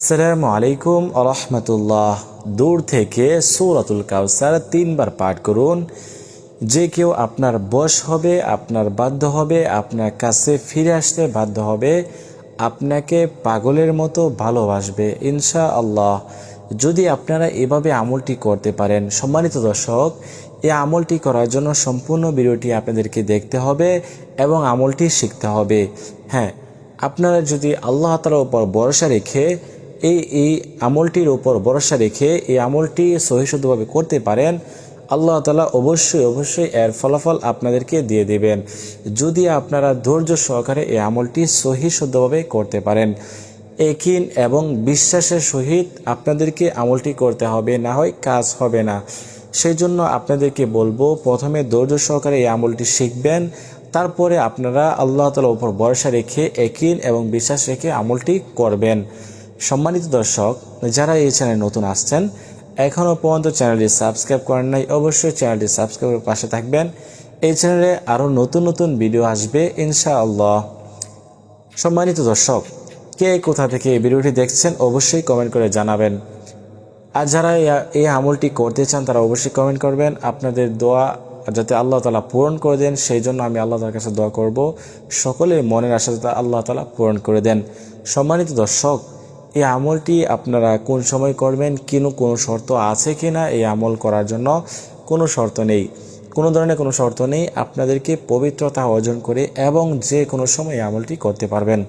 আসসালামু আলাইকুম আরহামতুল্লাহ দূর থেকে সৌরাতুল কাউসার তিনবার পাঠ করুন। যে কেউ আপনার বশ হবে, আপনার বাধ্য হবে, আপনার কাছে ফিরে আসতে বাধ্য হবে, আপনাকে পাগলের মতো ভালোবাসবে ইনশা আল্লাহ যদি আপনারা এভাবে আমলটি করতে পারেন, সম্মানিত দর্শক, এই আমলটি করার জন্য সম্পূর্ণ ভিডিওটি আপনাদেরকে দেখতে হবে এবং আমলটি শিখতে হবে। হ্যাঁ আপনারা যদি আল্লাহ তালার উপর ভরসা রেখে এই এই আমলটির ওপর ভরসা রেখে এই আমলটি সহিশুদ্ধভাবে করতে পারেন, আল্লাহ তালা অবশ্যই অবশ্যই এর ফলাফল আপনাদেরকে দিয়ে দেবেন। যদি আপনারা ধৈর্য সহকারে এই আমলটি সহিশুদ্ধভাবে করতে পারেন, একিন এবং বিশ্বাসের সহিত আপনাদেরকে আমলটি করতে হবে, না হয় কাজ হবে না। সেই জন্য আপনাদেরকে বলব, প্রথমে ধৈর্য সহকারে এই আমলটি শিখবেন, তারপরে আপনারা আল্লাহ তালার উপর ভরসা রেখে একিন এবং বিশ্বাস রেখে আমলটি করবেন। সম্মানিত দর্শক, যারা এই চ্যানেলে নতুন আসছেন, এখনও পর্যন্ত চ্যানেলটি সাবস্ক্রাইব করেন নাই, অবশ্যই চ্যানেলটি সাবস্ক্রাইবের পাশে থাকবেন। এই চ্যানেলে আরও নতুন নতুন ভিডিও আসবে, ইনশাআল্লাহ। সম্মানিত দর্শক, কে কোথা থেকে এই ভিডিওটি দেখছেন, অবশ্যই কমেন্ট করে জানাবেন। আর যারা এই- আমলটি করতে চান, তারা অবশ্যই কমেন্ট করবেন। আপনাদের দোয়া যাতে আল্লাহ তালা পূরণ করে দেন, সেই জন্য আমি আল্লাহ তালার কাছে দোয়া করব। সকলের মনের আশা যাতে আল্লাহ তালা পূরণ করে দেন। সম্মানিত দর্শক এই আমলটি আপনারা কোন সময় করবেন, কেন, কোনো শর্ত আছে কি না এই আমল করার জন্য কোনো শর্ত নেই। কোনো ধরনের কোনো শর্ত নেই, আপনাদেরকে পবিত্রতা অর্জন করে এবং যে কোনো সময় এই আমলটি করতে পারবেন।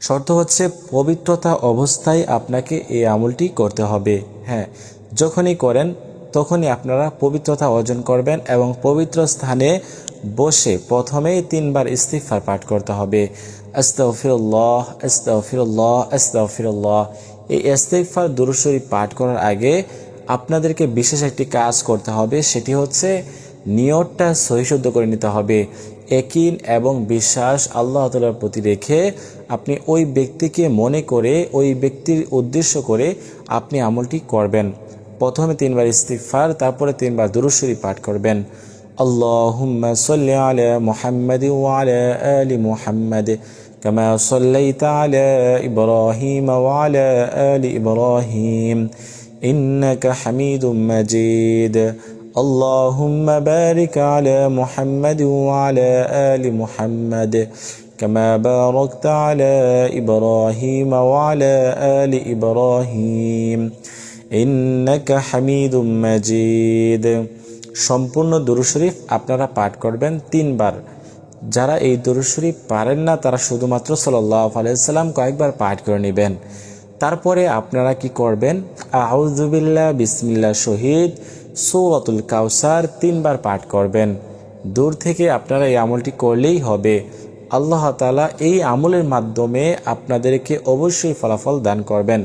শর্ত হচ্ছে পবিত্রতা অবস্থায় আপনাকে এই আমলটি করতে হবে। হ্যাঁ যখনই করেন তখনই আপনারা পবিত্রতা অর্জন করবেন এবং পবিত্র স্থানে বসে প্রথমেই তিনবার ইস্তিফার পাঠ করতে হবে। আস্তাফিরুল্লাহ আস্তাফিরুল্লাহ আস্তাফিরুল্লাহ এই ইস্তিফার দুরুশরী পাঠ করার আগে আপনাদেরকে বিশেষ একটি কাজ করতে হবে, সেটি হচ্ছে নিয়তটা সহিশুদ্ধ করে নিতে হবে। একিন এবং বিশ্বাস আল্লাহ তালার প্রতি রেখে আপনি ওই ব্যক্তিকে মনে করে, ওই ব্যক্তির উদ্দেশ্য করে আপনি আমলটি করবেন। প্রথমে তিনবার ইস্তিফার তারপরে তিনবার দুরুশ্বরী পাঠ করবেন আল্লাহুম্মা সাল্লি আলা মুহাম্মাদ ওয়া আলা আলি মুহাম্মাদ كما صليت على إبراهيم وعلى آل إبراهيم إنك حميد مجيد اللهم بارك على محمد وعلى آل محمد كما باركت على إبراهيم وعلى آل إبراهيم ইন্নাকা হামিদুম মাজিদ। সম্পূর্ণ দুরুশরীফ আপনারা পাঠ করবেন তিনবার। যারা এই দুরুশরীফ পারেন না, তারা শুধুমাত্র সাল্লাহ আলাইসাল্লাম কয়েকবার পাঠ করে নেবেন। তারপরে আপনারা কি করবেন? আউজুবিল্লা বিসমিল্লা শহীদ সৌরাতুল কাউসার তিনবার পাঠ করবেন। দূর থেকে আপনারা এই আমলটি করলেই হবে। আল্লাহ তালা এই আমলের মাধ্যমে আপনাদেরকে অবশ্যই ফলাফল দান করবেন।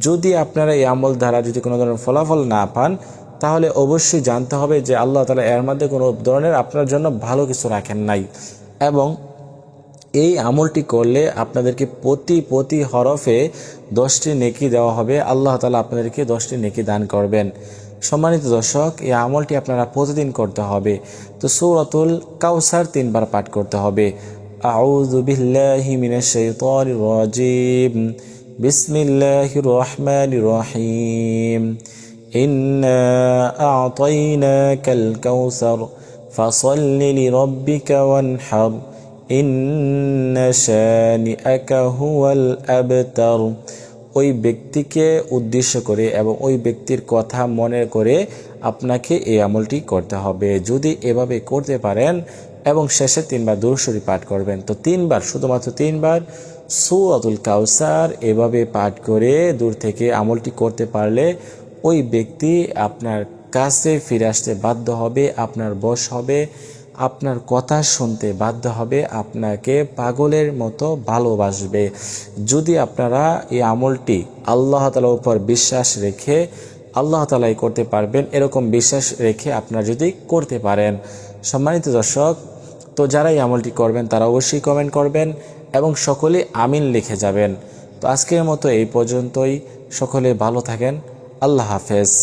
যদি আপনারা এই আমল দ্বারা যদি কোনো ধরনের ফলাফল না পান, তাহলে অবশ্যই জানতে হবে যে আল্লাহ তালা এর মধ্যে কোনো ধরনের আপনার জন্য ভালো কিছু রাখেন নাই। এবং এই আমলটি করলে আপনাদেরকে প্রতি প্রতি হরফে দশটি নেকি দেওয়া হবে। আল্লাহ তালা আপনাদেরকে দশটি নেকি দান করবেন। সম্মানিত দর্শক, এই আমলটি আপনারা প্রতিদিন করতে হবে। তো সৌরাতুল কাউসার তিনবার পাঠ করতে হবে। আউযু বিল্লাহি মিনাশ শাইতানির রাজিম বিসমিল্লাহির রহমানির রহিম ইন্না আ'তাইনাকাল কাউসার ফাসাল্লি লিরাব্বিকা ওয়ানহার ইন্না শানিআকা হুয়াল আবতার ওই ব্যক্তিকে উদ্দেশ্য করে এবং ওই ব্যক্তির কথা মনে করে আপনাকে এই আমলটি করতে হবে। যদি এভাবে করতে পারেন এবং শেষে তিনবার দুরুশরী পাঠ করবেন। তো তিনবার, শুধুমাত্র তিনবার সৌরাতুল কাউসার এভাবে পাঠ করে দূর থেকে আমলটি করতে পারলে ওই ব্যক্তি আপনার কাছে ফিরে আসতে বাধ্য হবে, আপনার বশ হবে, আপনার কথা শুনতে বাধ্য হবে, আপনাকে পাগলের মতো ভালোবাসবে। যদি আপনারা এই আমলটি আল্লাহ তালার উপর বিশ্বাস রেখে আল্লাহ তালাই করতে পারবেন, এরকম বিশ্বাস রেখে আপনারা যদি করতে পারেন। সম্মানিত দর্শক তো যারা এই আমলটি করবেন, তারা অবশ্যই কমেন্ট করবেন এবং সকলে আমিন লিখে যাবেন। তো আজকের মতো এই পর্যন্তই। সকলে ভালো থাকেন। আল্লাহ হাফেজ।